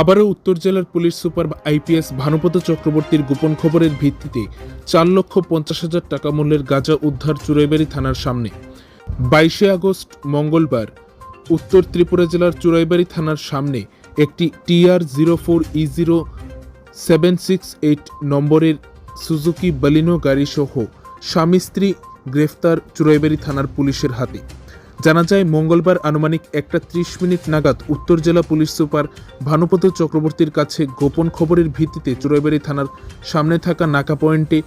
আবারও উত্তর জেলার পুলিশ সুপার আইপিএস ভানুপত চক্রবর্তীর গোপন খবরের ভিত্তিতে চার লক্ষ পঞ্চাশ হাজার টাকা মূল্যের গাঁজা উদ্ধার চুরাইবাড়ি থানার সামনে। বাইশে আগস্ট, মঙ্গলবার, উত্তর ত্রিপুরা জেলার চুরাইবাড়ি থানার সামনে একটি TR zero four E zero seven six eight নম্বরের সুজুকি বালিনো গাড়িসহ স্বামী স্ত্রী গ্রেফতার চুরাইবাড়ি থানার পুলিশের হাতে। জানা যায়, মঙ্গলবার আনুমানিক একটা ত্রিশ মিনিট নাগাদ উত্তর জেলা পুলিশ সুপার ভানুপত চক্রবর্তীর কাছে গোপন খবরের ভিত্তিতে চুরাইবাড়ি থানার সামনে থাকা নাকা পয়েন্টে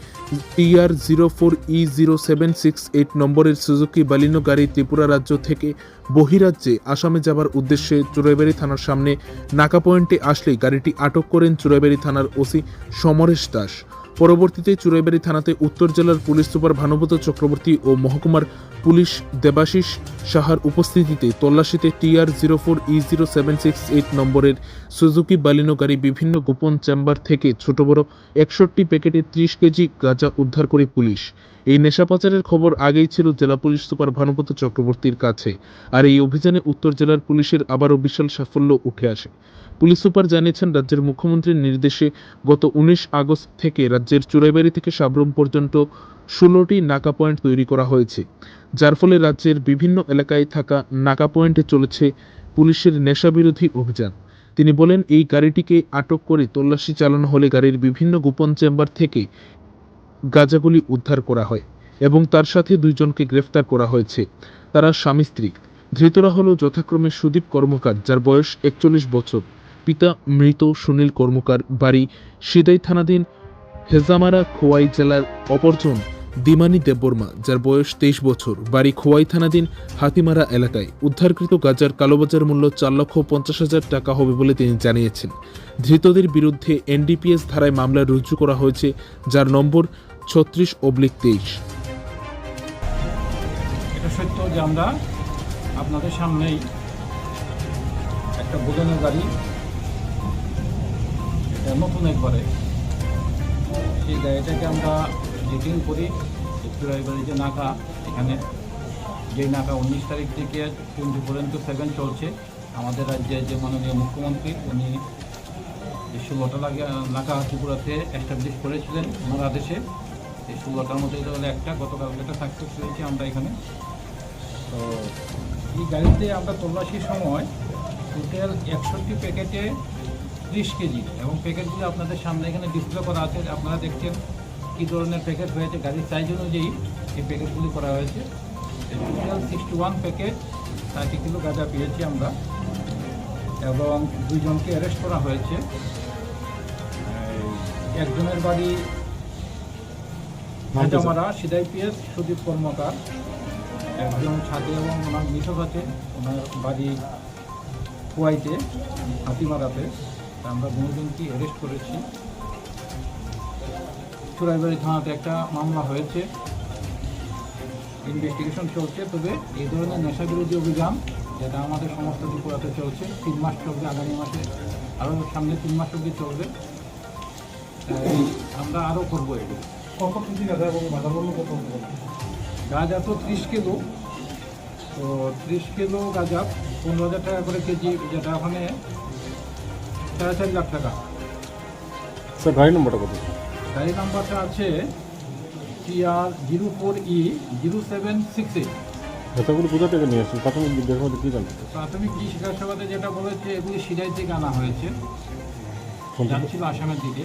TR zero four E zero seven six eight নম্বরের সুজুকি বালিনো গাড়ি ত্রিপুরা রাজ্য থেকে বহিরাজ্যে আসামে যাবার উদ্দেশ্যে চুরাইবাড়ি থানার সামনে নাকা পয়েন্টে আসলেই গাড়িটি আটক করেন চুরাইবাড়ি থানার ওসি সমরেশ দাস। পরবর্তীতে চুরাইবাড়ি থানাতে উত্তর জেলার পুলিশ সুপার ভানুব্রত চক্রবর্তী ও মহকুমার পুলিশ দেবাশিস সাহার উপস্থিতিতে তল্লাশিতে TR zero four E zero seven six eight নম্বরের সুজুকি বালিনো গাড়ি বিভিন্ন গোপন চেম্বার থেকে ছোট বড় একষট্টি প্যাকেটে ত্রিশ কেজি গাঁজা উদ্ধার করে পুলিশ। এই নেশা পাচারের খবর আগেই ছিল জেলা পুলিশ সুপার ভানুপত চক্রবর্তীর কাছে। আর এই অভিযানে উত্তর জেলার পুলিশের আবারও বিশাল সাফল্য উঠে আসে। পুলিশ সুপার জানিয়েছেন, রাজ্যের মুখ্যমন্ত্রীর নির্দেশে গত উনিশ আগস্ট থেকে রাজ্যের চুরাইবাড়ি থেকে সাবরুম পর্যন্ত ষোলোটি নাকা পয়েন্ট তৈরি করা হয়েছে, যার ফলে রাজ্যের বিভিন্ন এলাকায় থাকা নাকা পয়েন্টে চলেছে পুলিশের নেশাবিরোধী অভিযান। তিনি বলেন, এই গাড়িটিকে আটক করে তল্লাশি চালানো হলে গাড়ির বিভিন্ন গোপন চেম্বার থেকে গাঁজাগুলি উদ্ধার করা হয় এবং তার সাথে দুইজনকে গ্রেফতার করা হয়েছে। তারা স্বামী, স্ত্রী। ধৃতরা হল যথাক্রমে সুদীপ কর্মকার, যার বয়স একচল্লিশ বছর। পিতা মৃত সুনীল কর্মকার, বাড়ি সিদাই থানাধীন হেজামারা খোয়াই জেলার অপরজন দিমানি দেববর্মা, যার বয়স তেইশ বছর, বাড়ি খোয়াই থানাধীন হাতিমারা এলাকায়। উদ্ধারকৃত গাজার কালোবাজার মূল্য চার লক্ষ পঞ্চাশ হাজার টাকা হবে বলে তিনি জানিয়েছেন। ধৃতদের বিরুদ্ধে এনডিপিএস ধারায় মামলা রুজু করা হয়েছে, যার নম্বর ছত্রিশ অবলিক তেইশ। সত্য যে আমরা আপনাদের সামনেই একটা গাড়ি এটা নতুন একবারে। সেই গাড়িটাকে আমরা ডিটেল করি একটু চুরাইবাড়ি যে নাকা, এখানে যে নাকা উনিশ তারিখ থেকে টোয়েন্টি পর্যন্ত সেভেন চলছে। আমাদের রাজ্যের যে মাননীয় মুখ্যমন্ত্রী, উনি ষোলোটা নাকা ত্রিপুরাতে এস্টাবলিশ করেছিলেন ওনার আদেশে। এই ষোলোটার মধ্যে এটা একটা, গতকাল একটা সাকসেস হয়েছে আমরা এখানে। তো এই গাড়িতে আমরা তল্লাশির সময় টোটাল একষট্টি প্যাকেটে ত্রিশ কেজি এবং প্যাকেটগুলো আপনাদের সামনে এখানে ডিসপ্লে করা আছে, আপনারা দেখছেন। কী ধরনের প্যাকেট হয়েছে গাড়ির সাইজ অনুযায়ী এই প্যাকেটগুলি করা হয়েছে। টোটাল সিক্সটি ওয়ান প্যাকেট ষাট কিলো গাঁজা পেয়েছি আমরা। এবং দুইজনকে অ্যারেস্ট করা হয়েছে। একজনের বাড়ি হাজামারা সিদাইপিএস সুদীপ কর্মকার। একজন ছাদে এবং ওনার মিশক আছে। ওনার বাড়ি কুয়াইতে হাতিমারাতে। আমরা দুজনকে অ্যারেস্ট করেছি। চুরাইবাড়ি থানাতে একটা মামলা হয়েছে। ইনভেস্টিগেশন চলছে তবে এই ধরনের নেশা বিরোধী অভিযান যেটা আমাদের সমস্ত ত্রিপুরাতে চলছে তিন মাস চলবে আগামী মাসে আরও সামনে তিন মাস অবধি চলবে। আমরা আরও করব এগুলো কত কেজি গাঁজা এবং বাজার কত গাঁজা তো ত্রিশ কিলো। তো ত্রিশ কিলো গাঁজা পনেরো হাজার টাকা করে কেজি যেটা ওখানে সাড়ে চার লাখ টাকা। স্যার গাড়ি নম্বরটা কত? গাড়ি নাম্বারটা আছে TR zero four E zero seven six eight এতগুলো কোথা থেকে নিয়ে আসছেন? প্রাথমিক জিজ্ঞাসাবাদে কী জানতে প্রাথমিক কী জিজ্ঞাসাবাদে যেটা বলেছে এগুলি সিরাই থেকে আনা হয়েছে। যাচ্ছিল আসামের দিকে।